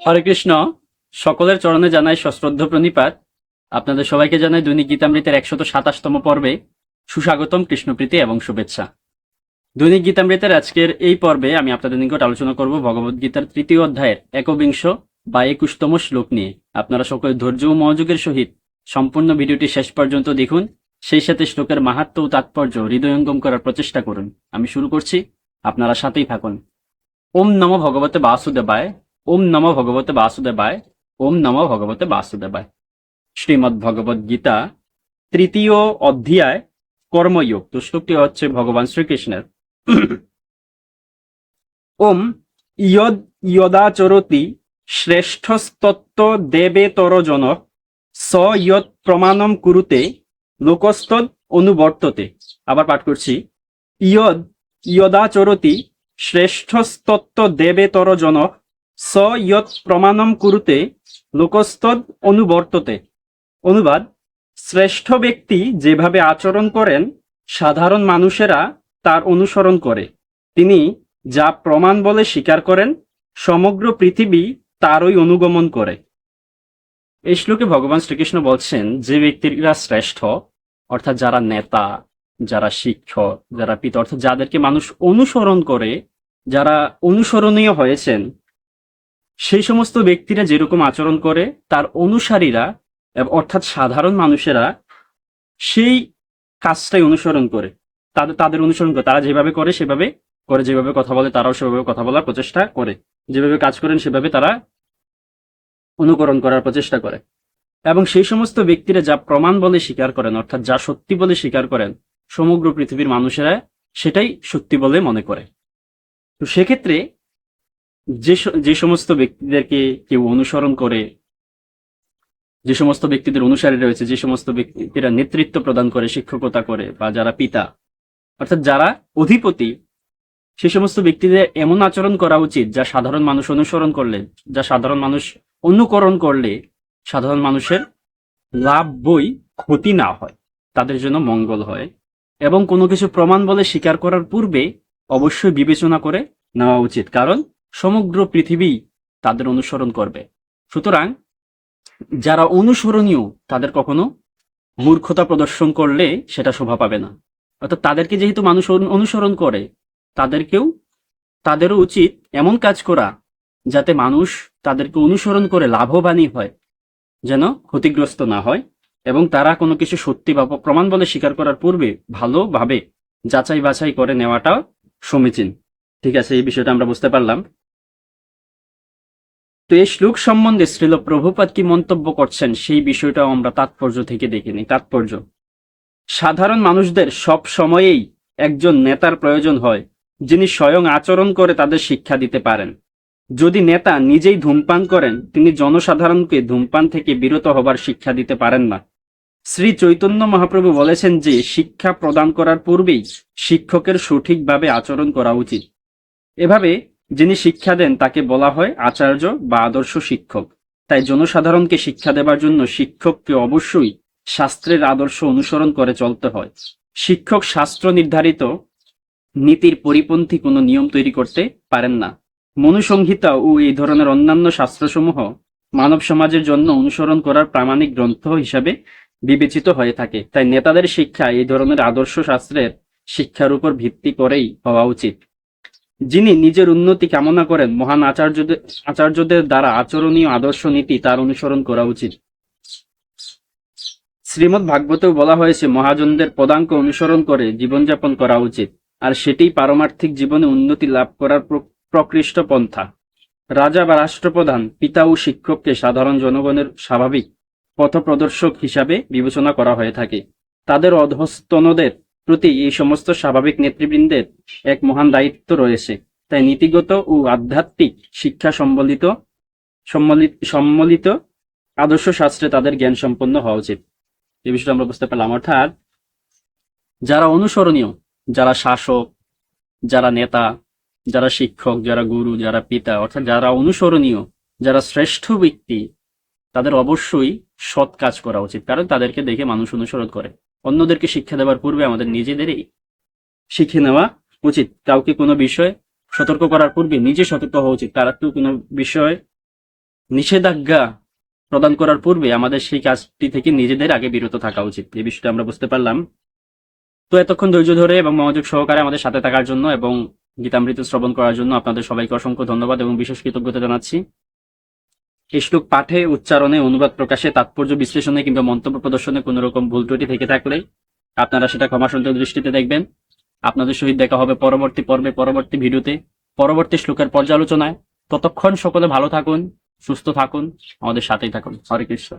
হরে কৃষ্ণ, সকলের চরণে জানাই সশ্রদ্ধ প্রণিপাত। আপনাদের সবাইকে জানাই দৈনিক গীতামৃতের একশত সাতাশতম পর্বে সুস্বাগতম কৃষ্ণপ্রীতি এবং শুভেচ্ছা। দৈনিক গীতামৃতের আজকের এই পর্বে আমি আপনাদের নিকট আলোচনা করব ভগবদ গীতার তৃতীয় অধ্যায়ের একবিংশ বা একুশতম শ্লোক নিয়ে। আপনারা সকলে ধৈর্য ও মনোযোগের সহিত সম্পূর্ণ ভিডিওটি শেষ পর্যন্ত দেখুন। সেই সাথে শ্লোকের মাহাত্ম ও তাৎপর্য হৃদয়ঙ্গম করার প্রচেষ্টা করুন। আমি শুরু করছি। আপনারা সাথেই থাকুন। ওম নম ভগবতে বাসুদেবায়। ওম নম ভগবতে বাসুদেবায়, ওম নম ভগবতে বাসুদেবায়। শ্রীমদ ভগবদ গীতা তৃতীয় অধ্যায় কর্মযোগ। তো শ্লোকটি হচ্ছে ভগবান শ্রীকৃষ্ণের। ওম ইয়দ ইয়দাচরতি শ্রেষ্ঠস্তত্ব দেবেতর জনক স ইয়ৎ প্রমাণম কুরুতে লোকস্তদ অনুবর্ততে। আবার পাঠ করছি। ইয়দ ইয়দাচরতি শ্রেষ্ঠস্তত্ব দেবেতর জনক স ইয়ৎ প্রমাণম কুরুতে লোকস্তদ অনুবর্ততে। অনুবাদ, শ্রেষ্ঠ ব্যক্তি যেভাবে আচরণ করেন, সাধারণ মানুষেরা তার অনুসরণ করে। তিনি যা প্রমাণ বলে স্বীকার করেন, সমগ্র পৃথিবী তারই অনুগমন করে। এই শ্লোকে ভগবান শ্রীকৃষ্ণ বলছেন, যে ব্যক্তিরা শ্রেষ্ঠ, অর্থাৎ যারা নেতা, যারা শিক্ষক, যারা পিতা, অর্থাৎ যাদেরকে মানুষ অনুসরণ করে, যারা অনুসরণীয় হয়েছেন সেই সমস্ত ব্যক্তিরা যেরকম আচরণ করে, তার অনুসারীরা অর্থাৎ সাধারণ মানুষেরা সেই কাজটাই অনুসরণ করে। তাদের তাদের অনুসরণ করে। তারা যেভাবে করে, সেভাবে করে। যেভাবে কথা বলে, তারাও সেভাবে কথা বলার প্রচেষ্টা করে। যেভাবে কাজ করেন, সেভাবে তারা অনুকরণ করার প্রচেষ্টা করে। এবং সেই সমস্ত ব্যক্তিরা যা প্রমাণ বলে স্বীকার করেন, অর্থাৎ যা সত্যি বলে স্বীকার করেন, সমগ্র পৃথিবীর মানুষেরা সেটাই সত্যি বলে মনে করে। তো সেক্ষেত্রে যে যে সমস্ত ব্যক্তিদেরকে কেউ অনুসরণ করে, যে সমস্ত ব্যক্তিদের অনুসারী রয়েছে, যে সমস্ত ব্যক্তিরা নেতৃত্ব প্রদান করে, শিক্ষকতা করে, বা যারা পিতা, অর্থাৎ যারা অধিপতি, সে সমস্ত ব্যক্তিদের এমন আচরণ করা উচিত যা সাধারণ মানুষ অনুসরণ করলে, যা সাধারণ মানুষ অনুকরণ করলে সাধারণ মানুষের লাভ বই ক্ষতি না হয়, তাদের জন্য মঙ্গল হয় এবং কোনো কিছু প্রমাণ বলে স্বীকার করার পূর্বে অবশ্যই বিবেচনা করে নেওয়া উচিত। কারণ সমগ্র পৃথিবী তাদের অনুসরণ করবে। সুতরাং, যারা অনুসরণীয়, তাদের কখনো মূর্খতা প্রদর্শন করলে সেটা শোভা পাবে না। অর্থাৎ তাদেরকে যেহেতু মানুষ অনুসরণ করে, তাদেরকেও, তাদেরও উচিত এমন কাজ করা যাতে মানুষ তাদেরকে অনুসরণ করে লাভবানই হয়, যেন ক্ষতিগ্রস্ত না হয় এবং তারা কোনো কিছু সত্যি বা প্রমাণ বলে স্বীকার করার পূর্বে ভালোভাবে যাচাই বাছাই করে নেওয়াটা সমীচীন। ঠিক আছে, এই বিষয়টা আমরা বুঝতে পারলাম। তো এই শ্লোক সম্বন্ধে শ্রীল প্রভুপাদ কি মন্তব্য করছেন? সেই বিষয়টাও আমরা তাৎপর্য থেকে দেখে নিই তাৎপর্য, সাধারণ মানুষদের সব সময়েই একজন নেতার প্রয়োজন হয়, যিনি স্বয়ং আচরণ করে তাদের শিক্ষা দিতে পারেন। যদি নেতা নিজেই ধূমপান করেন, তিনি জনসাধারণকে ধূমপান থেকে বিরত হবার শিক্ষা দিতে পারেন না। শ্রী চৈতন্য মহাপ্রভু বলেছেন যে, শিক্ষা প্রদান করার পূর্বেই শিক্ষকের সঠিকভাবে আচরণ করা উচিত। এভাবে যিনি শিক্ষা দেন, তাকে বলা হয় আচার্য বা আদর্শ শিক্ষক। তাই জনসাধারণকে শিক্ষা দেবার জন্য শিক্ষককে অবশ্যই শাস্ত্রের আদর্শ অনুসরণ করে চলতে হয়। শিক্ষক শাস্ত্র নির্ধারিত নীতির পরিপন্থী কোনো নিয়ম তৈরি করতে পারেন না। মনুসংহিতা ও এই ধরনের অন্যান্য শাস্ত্রসমূহ মানব সমাজের জন্য অনুসরণ করার প্রামাণিক গ্রন্থ হিসাবে বিবেচিত হয়ে থাকে। তাই নেতাদের শিক্ষা এই ধরনের আদর্শ শাস্ত্রের শিক্ষার উপর ভিত্তি করেই হওয়া উচিত। যিনি নিজের উন্নতি কামনা করেন, মহান আচার্যদের আচার্যদের দ্বারা আচরণীয় আদর্শ নীতি তার অনুসরণ করা উচিত। শ্রীমৎ ভাগবতেও বলা হয়েছে, মহাজনদের পদাঙ্ক অনুসরণ করে জীবনযাপন করা উচিত, আর সেটিই পারমার্থিক জীবনে উন্নতি লাভ করার প্র- প্রকৃষ্ট পন্থা। রাজা বা রাষ্ট্রপ্রধান, পিতা ও শিক্ষককে সাধারণ জনগণের স্বাভাবিক পথপ্রদর্শক হিসাবে বিবেচনা করা হয়ে থাকে। তাদের অধস্তনদের প্রতি এই সমস্ত স্বাভাবিক নেতৃবৃন্দের এক মহান দায়িত্ব রয়েছে। তাই নীতিগত ও আধ্যাত্মিক শিক্ষা সম্বলিত সম্মিলিত সম্মিলিত আদর্শ শাস্ত্রে তাদের জ্ঞান সম্পন্ন হওয়া উচিত। এই বিষয়টা আমরা বুঝতে পারলাম। অর্থাৎ যারা অনুসরণীয়, যারা শাসক, যারা নেতা, যারা শিক্ষক, যারা গুরু, যারা পিতা, অর্থাৎ যারা অনুসরণীয়, যারা শ্রেষ্ঠ ব্যক্তি, তাদের অবশ্যই সৎ কাজ করা উচিত। কারণ তাদেরকে দেখে মানুষ অনুসরণ করে। অন্যদেরকে শিক্ষা দেওয়ার পূর্বে আমাদের নিজেদেরই শিখে নেওয়া উচিত। কাউকে কোনো বিষয় সতর্ক করার পূর্বে নিজে সতর্ক হওয়া উচিত। তার একটু কোনো বিষয় নিষেধাজ্ঞা প্রদান করার পূর্বে আমাদের সেই কাজটি থেকে নিজেদের আগে বিরত থাকা উচিত। এই বিষয়টা আমরা বুঝতে পারলাম। তো এতক্ষণ ধৈর্য ধরে এবং মনোযোগ সহকারে আমাদের সাথে থাকার জন্য এবং গীতামৃত শ্রবণ করার জন্য আপনাদের সবাইকে অসংখ্য ধন্যবাদ এবং বিশেষ কৃতজ্ঞতা জানাচ্ছি। এই শ্লোক পাঠে উচ্চারণে অনুবাদ প্রকাশে তাৎপর্য বিশ্লেষণে কিংবা মন্তব্য প্রদর্শনে কোনো রকম ভুল ত্রুটি থেকে থাকলে আপনারা সেটা ক্ষমাসুন্দর দৃষ্টিতে দেখবেন। আপনাদের সহিত দেখা হবে পরবর্তী পর্বে, পরবর্তী ভিডিওতে, পরবর্তী শ্লোকের পর্যালোচনায়। ততক্ষণ সকলে ভালো থাকুন, সুস্থ থাকুন, আমাদের সাথেই থাকুন। হরে কৃষ্ণ।